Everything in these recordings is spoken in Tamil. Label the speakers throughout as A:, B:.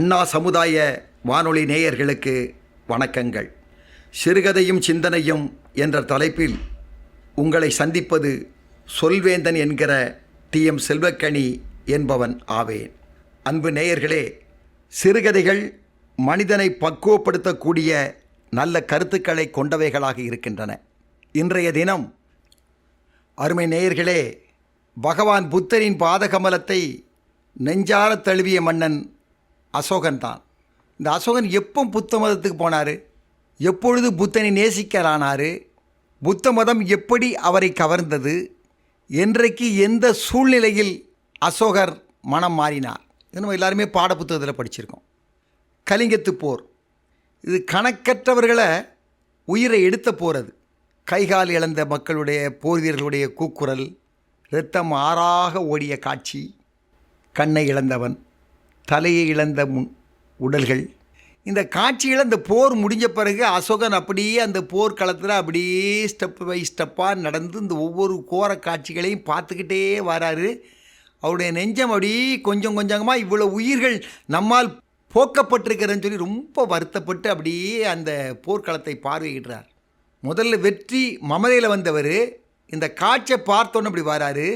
A: அண்ணா சமுதாய வானொலி நேயர்களுக்கு வணக்கங்கள். சிறுகதையும் சிந்தனையும் என்ற தலைப்பில் உங்களை சந்திப்பது சொல்வேந்தன் என்கிற டி. எம். செல்வக்கணி என்பவன் ஆவேன். அன்பு நேயர்களே சிறுகதைகள் மனிதனை பக்குவப்படுத்தக்கூடிய நல்ல கருத்துக்களை கொண்டவைகளாக இருக்கின்றன. இன்றைய தினம் அருமை நேயர்களே பகவான் புத்தரின் பாதகமலத்தை நெஞ்சார தழுவிய மன்னன் அசோகன் தான். இந்த அசோகன் எப்போ புத்த மதத்துக்கு போனார்? எப்பொழுது புத்தனை நேசிக்கலானார்? புத்த மதம் எப்படி அவரை கவர்ந்தது? என்றைக்கு எந்த சூழ்நிலையில் அசோகர் மனம் மாறினார்? இது நம்ம எல்லாருமே பாடப்புத்தகத்தில் படிச்சிருக்கோம். கலிங்கத்து போர். இது கணக்கற்றவர்களை உயிரை எடுத்த போகிறது கைகால் இழந்த மக்களுடைய போர் வீரர்களுடைய கூக்குரல் இரத்தம் ஆறாக ஓடிய காட்சி கண்ணை இழந்தவன். தலையை இழந்த முன் உடல்கள். இந்த காட்சியில் அந்த போர் முடிஞ்ச பிறகு அசோகன் அப்படியே அந்த போர்க்களத்தில் அப்படியே ஸ்டெப் பை ஸ்டெப்பாக நடந்து இந்த ஒவ்வொரு கோர காட்சிகளையும் பார்த்துக்கிட்டே வராரு. அவருடைய நெஞ்சம் அப்படியே கொஞ்சம் கொஞ்சமாக இவ்வளோ உயிர்கள் நம்மால் போக்கப்பட்டிருக்கிறேன்னு சொல்லி ரொம்ப வருத்தப்பட்டு அப்படியே அந்த போர்க்களத்தை பார்வையிடுறார். முதல்ல வெற்றி மமதையில் வந்தவர். இந்த காட்சியை பார்த்தோன்னு அப்படி வராரு.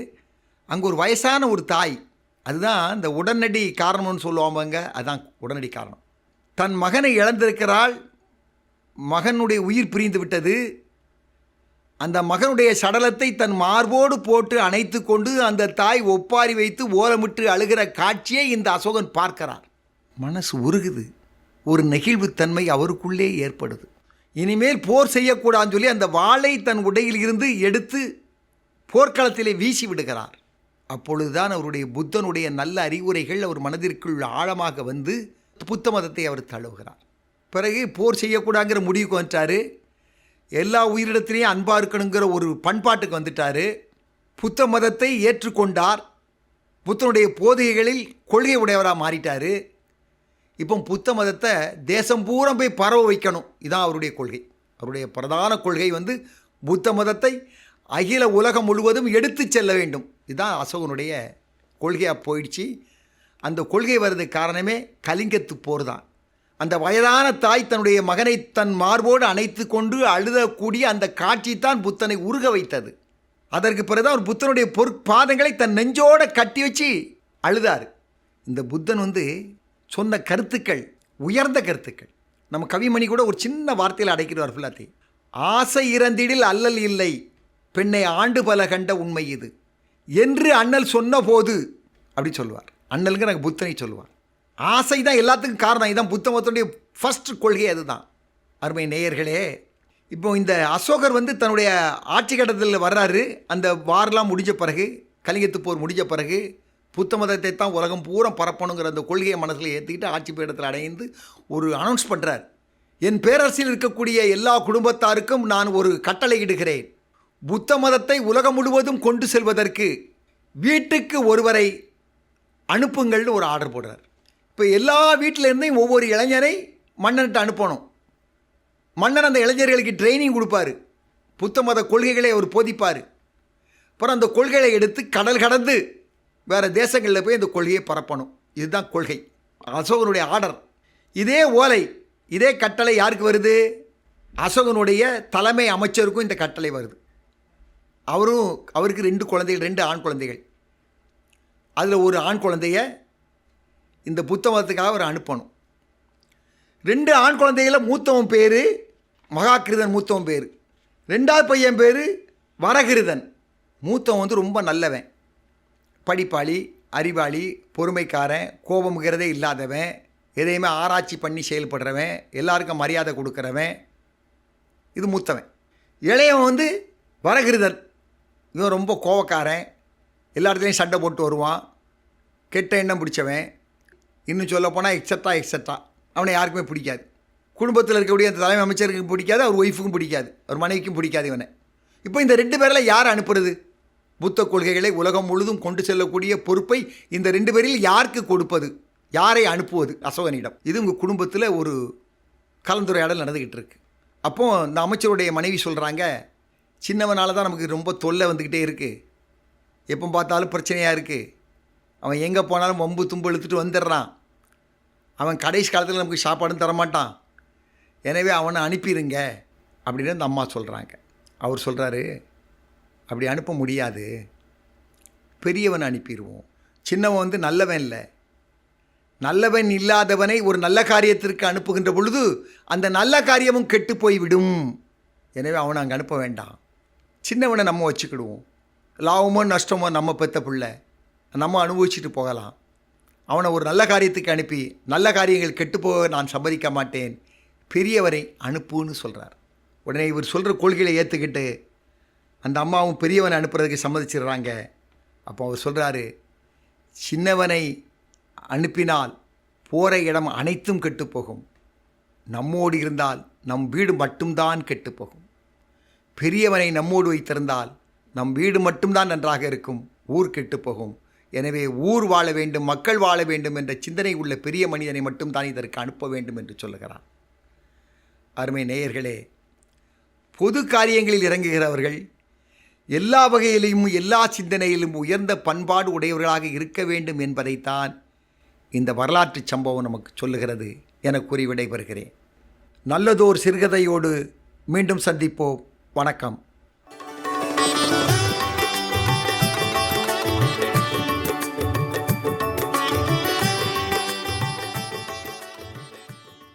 A: அங்கே ஒரு வயசான ஒரு தாய். அதுதான் இந்த உடனடி காரணம்னு சொல்லுவாங்க அதுதான் உடனடி காரணம். தன் மகனை இழந்திருக்கிறாள் மகனுடைய உயிர் பிரிந்து விட்டது. அந்த மகனுடைய சடலத்தை தன் மார்போடு போட்டு அணைத்து கொண்டு அந்த தாய் ஒப்பாரி வைத்து ஓரமிட்டு அழுகிற காட்சியை இந்த அசோகன் பார்க்கிறார். மனசு உருகுது. ஒரு நெகிழ்வுத்தன்மை அவருக்குள்ளே ஏற்படுது. இனிமேல் போர் செய்யக்கூடாதுன்னு சொல்லி அந்த வாளை தன் உடையில் இருந்து எடுத்து போர்க்களத்திலே வீசி விடுகிறார். அப்பொழுதுதான் அவருடைய புத்தனுடைய நல்ல அறிவுரைகள் அவர் மனதிற்குள் ஆழமாக வந்து புத்த மதத்தை அவர் தழுவுகிறார். பிறகு போர் செய்யக்கூடாங்கிற முடிவுக்கு வந்துட்டார். எல்லா உயிரிடத்திலையும் அன்பாக இருக்கணுங்கிற ஒரு பண்பாட்டுக்கு வந்துட்டார். புத்த மதத்தை ஏற்றுக்கொண்டார். புத்தனுடைய போதைகளில் கொள்கை உடையவராக மாறிட்டார். இப்போ புத்த மதத்தை தேசம் பூரா போய் பரவ வைக்கணும். இதான் அவருடைய கொள்கை. அவருடைய பிரதான கொள்கை வந்து புத்த மதத்தை அகில உலகம் முழுவதும் எடுத்துச் செல்ல வேண்டும். இதுதான் அசோகனுடைய கொள்கையாக போயிடுச்சு. அந்த கொள்கை வர்றது காரணமே கலிங்கத்து போர் தான் அந்த வயதான தாய் தன்னுடைய மகனை தன் மார்போடு அணைத்து கொண்டு அழுதக்கூடிய அந்த காட்சி தான் புத்தனை உருக வைத்தது. அதற்கு பிறகு அவர் புத்தனுடைய பொற்பாதங்களை தன் நெஞ்சோட கட்டி வச்சு அழுதார். இந்த புத்தன் வந்து சொன்ன கருத்துக்கள் உயர்ந்த கருத்துக்கள். நம்ம கவிமணி கூட ஒரு சின்ன வார்த்தையில் அடைக்கிறார் ஃபுல்லாத்தி ஆசை இறந்திடில் அல்லல் இல்லை. பெண்ணை ஆண்டு பல கண்ட உண்மை இது. என்று அண்ணல் சொன்னபோது அப்படி சொல்லுவார். அண்ணலுங்க எனக்கு புத்தனை சொல்லுவார். ஆசை தான் எல்லாத்துக்கும் காரணம். இதுதான் புத்த மதத்துடைய ஃபஸ்ட் கொள்கை அதுதான். அருமை நேயர்களே இப்போ இந்த அசோகர் வந்து தன்னுடைய ஆட்சி கட்டத்தில் வர்றாரு. அந்த வாரெலாம் முடிஞ்ச பிறகு கலிங்கத்து போர் முடிஞ்ச பிறகு புத்த மதத்தை தான் உலகம் பூரா பரப்பணுங்கிற அந்த கொள்கையை மனசில் ஏற்றிக்கிட்டு ஆட்சி பீடத்தில் அடைந்து ஒரு அனௌன்ஸ் பண்ணுறார் என் பேரரசில் இருக்கக்கூடிய எல்லா குடும்பத்தாருக்கும் நான் ஒரு கட்டளை இடுகிறேன். புத்த மதத்தை உலகம் முழுவதும் கொண்டு செல்வதற்கு வீட்டுக்கு ஒருவரை அனுப்புங்கள்னு ஒரு ஆர்டர் போடுறார். இப்போ எல்லா வீட்டிலேருந்தையும் ஒவ்வொரு இளைஞரை மன்னன்கிட்ட அனுப்பணும். மன்னர் அந்த இளைஞர்களுக்கு ட்ரைனிங் கொடுப்பாரு. புத்த மத கொள்கைகளை அவர் போதிப்பார். அப்புறம் அந்த கொள்கைகளை எடுத்து கடல் கடந்து வேறு தேசங்களில் போய் அந்த கொள்கையை பரப்பணும். இதுதான் கொள்கை. அசோகனுடைய ஆர்டர் இதே ஓலை இதே கட்டளை யாருக்கு வருது? அசோகனுடைய தலைமை அமைச்சருக்கும் இந்த கட்டளை வருது. அவரும் அவருக்கு ரெண்டு குழந்தைகள் ரெண்டு ஆண் குழந்தைகள். அதில் ஒரு ஆண் குழந்தைய இந்த புத்த மதத்துக்காக அவர் அனுப்பணும். ரெண்டு ஆண் குழந்தைகள மூத்தவன் பேர் மகாகிருதன் மூத்தவன் பேர். ரெண்டாவது பையன் பேர் வரகிருதன். மூத்தவன் வந்து ரொம்ப நல்லவன். படிப்பாளி அறிவாளி பொறுமைக்காரன் கோபம்ங்கிறதே இல்லாதவன் எதையுமே ஆராய்ச்சி பண்ணி செயல்படுறவன் எல்லாருக்கும் மரியாதை கொடுக்குறவன். இது மூத்தவன். இளையவன் வந்து வரகிருதன். இவன் ரொம்ப கோவக்காரன். எல்லா இடத்துலையும் சண்டை போட்டு வருவான். கெட்ட எண்ணம் பிடிச்சவன். இன்னும் சொல்லப் போனால் எக்ஸட்ரா எக்ஸட்ரா அவனை யாருக்குமே பிடிக்காது. குடும்பத்தில் இருக்கக்கூடிய அந்த தலைமை அமைச்சருக்கும் பிடிக்காது அவர் ஒய்ஃபுக்கும் பிடிக்காது. அவர் மனைவிக்கும் பிடிக்காது இவனை. இப்போ இந்த ரெண்டு பேரில் யார் அனுப்புறது? புத்த கொள்கைகளை உலகம் முழுதும் கொண்டு செல்லக்கூடிய பொறுப்பை இந்த ரெண்டு பேரில் யாருக்கு கொடுப்பது? யாரை அனுப்புவது அசோகனிடம்? இது உங்கள் குடும்பத்தில் ஒரு கலந்துரையாடல் நடந்துக்கிட்டு இருக்கு. அப்போது இந்த அமைச்சருடைய மனைவி சொல்கிறாங்க சின்னவனால தான் நமக்கு ரொம்ப தொல்லை வந்துக்கிட்டே இருக்குது எப்போ பார்த்தாலும் பிரச்சனையாக இருக்குது அவன் எங்கே போனாலும் வம்பு தும்பு இழுத்துட்டு வந்துடுறான். அவன் கடைசி காலத்தில் நமக்கு சாப்பாடும் தரமாட்டான். எனவே அவனை அனுப்பிடுங்க அப்படின்னு அந்த அம்மா சொல்கிறாங்க அவர் சொல்கிறாரு அப்படி அனுப்ப முடியாது. பெரியவனை அனுப்பிடுவோம் சின்னவன் வந்து நல்லவன் இல்லை. நல்லவன் இல்லாதவனை ஒரு நல்ல காரியத்திற்கு அனுப்புகின்ற பொழுது அந்த நல்ல காரியமும் கெட்டு போய்விடும். எனவே அவனை அங்கே அனுப்ப வேண்டாம். சின்னவனை நம்ம வச்சுக்கிடுவோம். லாபமோ நஷ்டமோ நம்ம பெத்த பிள்ளை. நம்ம அனுபவிச்சுட்டு போகலாம். அவனை ஒரு நல்ல காரியத்துக்கு அனுப்பி நல்ல காரியங்கள் கெட்டுப்போக நான் சம்மதிக்க மாட்டேன். பெரியவரை அனுப்புன்னு சொல்கிறார் உடனே இவர் சொல்கிற கொள்கையை ஏற்றுக்கிட்டு அந்த அம்மாவும் பெரியவனை அனுப்புறதுக்கு சம்மதிச்சிடுறாங்க. அப்போ அவர் சொல்கிறாரு சின்னவனை அனுப்பினால் போகிற இடம் அனைத்தும் கெட்டுப்போகும் நம்மோடு இருந்தால் நம் வீடு மட்டும்தான் கெட்டுப்போகும் பெரியவனை நம்மோடு வைத்திருந்தால் நம் வீடு மட்டும்தான் நன்றாக இருக்கும். ஊர் கெட்டுப்போகும் எனவே ஊர் வாழ வேண்டும் மக்கள் வாழ வேண்டும் என்ற சிந்தனை உள்ள பெரிய மனிதனை மட்டும்தான் இதற்கு அனுப்ப வேண்டும் என்று சொல்லுகிறார். அருமை நேயர்களே பொது காரியங்களில் இறங்குகிறவர்கள் எல்லா வகையிலும் எல்லா சிந்தனையிலும் உயர்ந்த பண்பாடு உடையவர்களாக இருக்க வேண்டும் என்பதைத்தான் இந்த வரலாற்று சம்பவம் நமக்கு சொல்லுகிறது என கூறி விடைபெறுகிறேன். நல்லதோர் சிறுகதையோடு மீண்டும் சந்திப்போம். வணக்கம்.